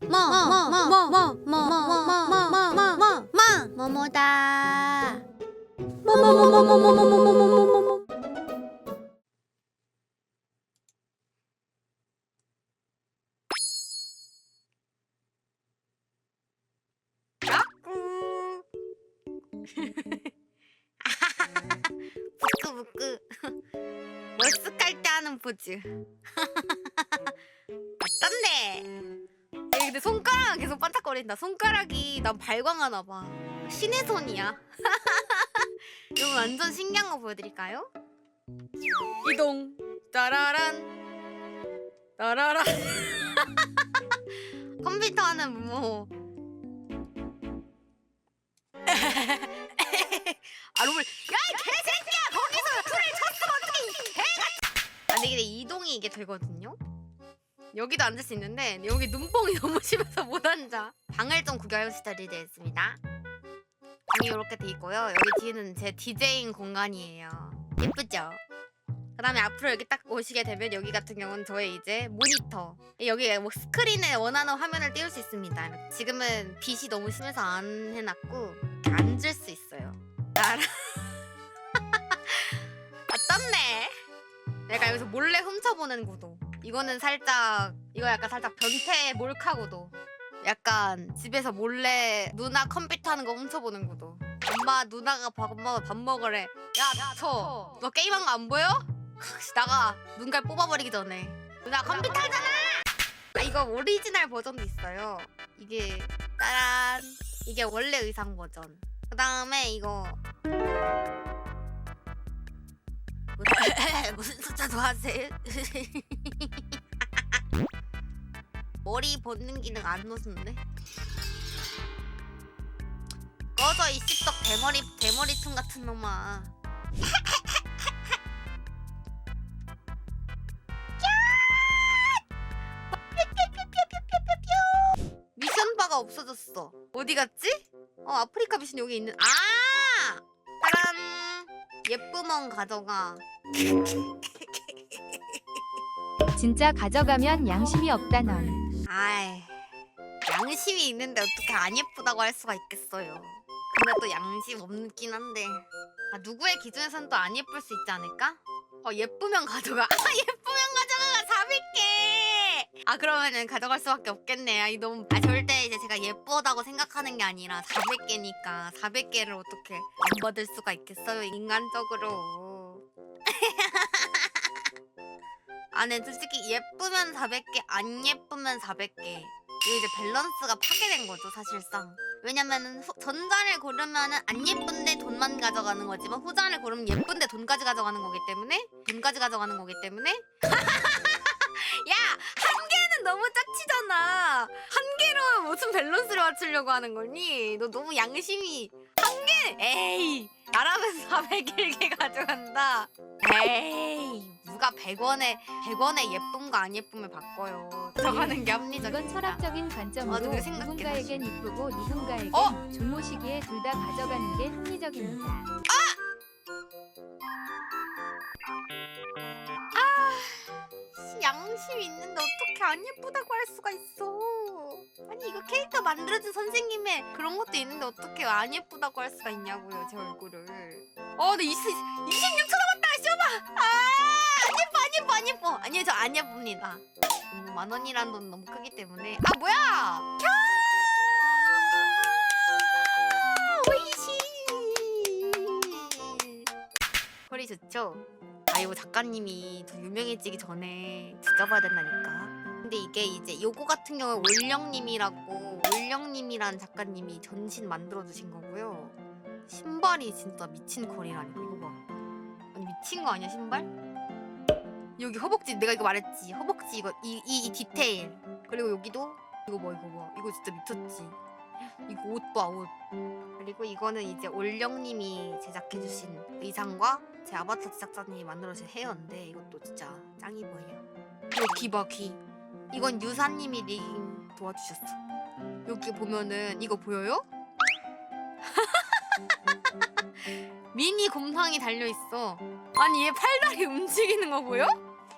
뭐뭐뭐뭐뭐뭐뭐뭐뭐뭐 뭐뭐다 뭐뭐뭐뭐뭐뭐뭐뭐뭐뭐 까꿍 부끄부끄 월스깔 때 하는 포즈 어떤데? 근데 손가락은 계속 반짝거린다. 손가락이 난 발광하나 봐. 신의 손이야. 이거 완전 신기한 거 보여드릴까요? 이동. 따라란. 따라란. 컴퓨터 하는 무모. 아 롤, 야이 개새끼야! 거기서 풀을 쳤으면 이 개가 아! 근데 이동이 이게 되거든요 여기도 앉을 수 있는데 여기 눈뽕이 너무 심해서 못 앉아. 방을 좀 구경해 시작되어 있습니다. 방이 이렇게 돼 있고요. 여기 뒤에는 제 디제잉 공간이에요. 예쁘죠? 그 다음에 앞으로 여기 딱 오시게 되면 여기 같은 경우는 저의 이제 모니터. 여기 뭐 스크린에 원하는 화면을 띄울 수 있습니다. 지금은 빛이 너무 심해서 안 해놨고 앉을 수 있어요. 아 떴네? 내가 여기서 몰래 훔쳐보는 구도 이거는 살짝 이거 약간 살짝 변태 몰카 구도. 약간 집에서 몰래 누나 컴퓨터 하는 거 훔쳐보는 구도. 엄마 누나가 밥, 엄마가 밥 먹으래. 야 쳐! 너 게임한 거 안 보여? 씨, 나가. 눈깔 뽑아버리기 전에. 누나 컴퓨터 하잖아! 아 이거 오리지널 버전도 있어요. 이게 짜란. 이게 원래 의상 버전. 그 다음에 이거 무슨 숫자 좋아하세요? 머리 벗는 기능 안 넣었는데? 꺼져 이 씹덕 대머리 대머리통 같은 놈아 미션 바가 없어졌어 어디 갔지? 어 아프리카 미션 여기 있는 아 예쁘멍 가져가. 진짜 가져가면 양심이 없다 넌. 아이 양심이 있는데 어떻게 안 예쁘다고 할 수가 있겠어요. 근데 또 양심 없긴 한데. 아, 누구의 기준에서는 또안 예쁠 수 있지 않을까? 어 예쁘면 가져가. 아 예쁘면 가져가가 400개 아 그러면은 가져갈 수밖에 없겠네 아, 이 너무 아 절대 이제 제가 예쁘다고 생각하는 게 아니라 400개니까 400개를 어떻게 안 받을 수가 있겠어요 인간적으로 아, 네, 솔직히 예쁘면 400개, 안 예쁘면 400개. 이게 이제 밸런스가 파괴된 거죠, 사실상. 왜냐면은 후, 전자를 고르면은 안 예쁜데 돈만 가져가는 거지만 후자를 고르면 예쁜데 돈까지 가져가는 거기 때문에 돈까지 가져가는 거기 때문에 개는 너무 짜치잖아. 한 개로 무슨 밸런스를 맞추려고 하는 거니? 너 너무 양심이 한 개? 에이, 나라면 401개 가져간다. 에이, 누가 100원에 100원에 예쁜 거안 예쁨을 바꿔요. 저가는 게 합리적이야. 이건 철학적인 관점으로 생각해 누군가에겐 이쁘고 누군가에겐 어? 존모시기에 둘 다 가져가는 게 합리적입니다. 양심 있는데 어떻게 안 예쁘다고 할 수가 있어? 아니 이거 캐릭터 만들어준 선생님의 그런 것도 있는데 어떻게 안 예쁘다고 할 수가 있냐고요 제 얼굴을. 어, 근데 20, 26초 남았다. 쇼봐. 아안 예뻐 안 예뻐 안 예뻐. 아니요 저 안 예쁩니다. 음, 만 원이란 돈 너무 크기 때문에. 아 뭐야? 캬! 오이시. 소리 좋죠? 아 이거 작가님이 더 유명해지기 전에 지켜봐야 된다니까. 근데 이게 이제 요거 같은 경우에 올령님이라고 올령님이란 작가님이 전신 만들어 주신 거고요. 신발이 진짜 미친 컬이라니까 이거 봐. 아니 미친 거 아니야 신발? 여기 허벅지 내가 이거 말했지 허벅지 이거 이 이 이 디테일 그리고 여기도 이거 뭐 이거 뭐 이거 진짜 미쳤지. 이거 옷 봐 옷. 그리고 이거는 이제 올령님이 제작해주신 의상과 제 아바타 제작자님이 만들어주신 헤어인데 이것도 진짜 짱이 보여요. 이거 귀봐 귀. 이건 유사님이 리깅 도와주셨어. 여기 보면은 이거 보여요? 미니 곰탕이 달려 있어. 아니 얘 팔다리 움직이는 거 보여?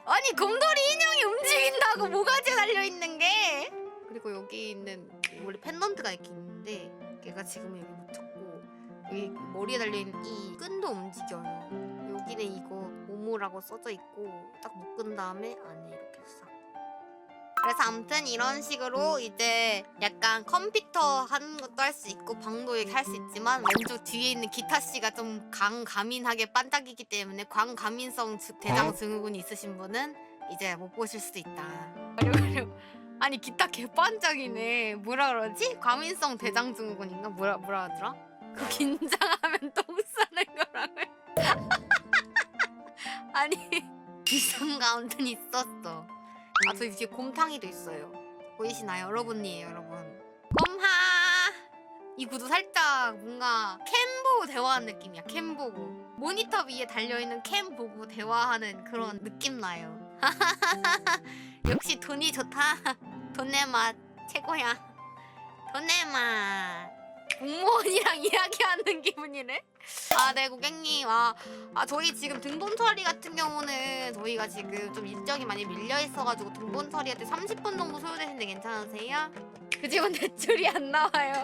아니 곰돌이 인형이 움직인다고 모가지 달려 있는 게. 그리고 여기 있는 원래 펜던트가 이렇게 있는데 얘가 지금 여기 묻혔고 여기 머리에 달려 있는 이 끈도 움직여요 여기는 이거 모모라고 써져 있고 딱 묶은 다음에 안에 이렇게 싹 그래서 아무튼 이런 식으로 이제 약간 컴퓨터 하는 것도 할 수 있고 방도 이렇게 할수 있지만 왼쪽 뒤에 있는 기타 씨가 좀 강가민하게 반짝이기 때문에 광가민성 주- 대장 증후군이 있으신 분은 이제 못 보실 수도 있다. 아니 기타 개반짝이네. 뭐라 그러지? 과민성 대장 증후군인가? 뭐라 뭐라 하더라? 그 긴장하면 똥 싸는 거라고. 아니 이상가 아무튼 있었어. 아 저기 뒤에 곰탕이도 있어요. 보이시나요? 여러분이에요, 여러분. 곰하. 이 구도 살짝 뭔가 캠 보고 대화하는 느낌이야. 캠 보고 모니터 위에 달려 있는 캠 보고 대화하는 그런 느낌 나요. 역시 돈이 좋다. 돈의 맛 최고야. 돈의 맛. 공무원이랑 이야기하는 기분이네. 아, 네 고객님. 아, 아 저희 지금 등본 처리 같은 경우는 저희가 지금 좀 일정이 많이 밀려 있어가지고 등본 처리할 때 30분 정도 소요되시는데 괜찮으세요? 그 집은 대출이 안 나와요.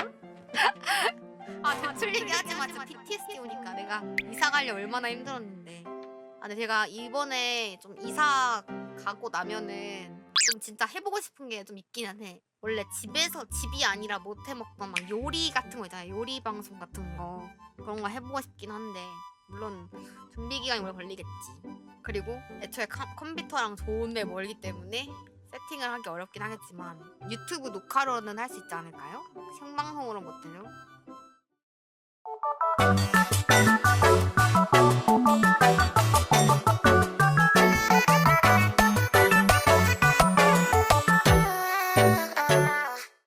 아 대출 얘기하지 마. 지금 PTSD 오니까 내가 이사 가려 얼마나 힘들었는데. 아 근데 제가 이번에 좀 이사 가고 나면은 좀 진짜 해보고 싶은 게 좀 있기는 해. 원래 집에서 집이 아니라 못 해먹던 막 요리 같은 거 있잖아요. 요리 방송 같은 거 그런 거 해보고 싶긴 한데 물론 준비 기간이 오래 걸리겠지. 그리고 애초에 카- 컴퓨터랑 좋은 데 멀기 때문에 세팅을 하기 어렵긴 하겠지만 유튜브 녹화로는 할 수 있지 않을까요? 생방송으로 못해요.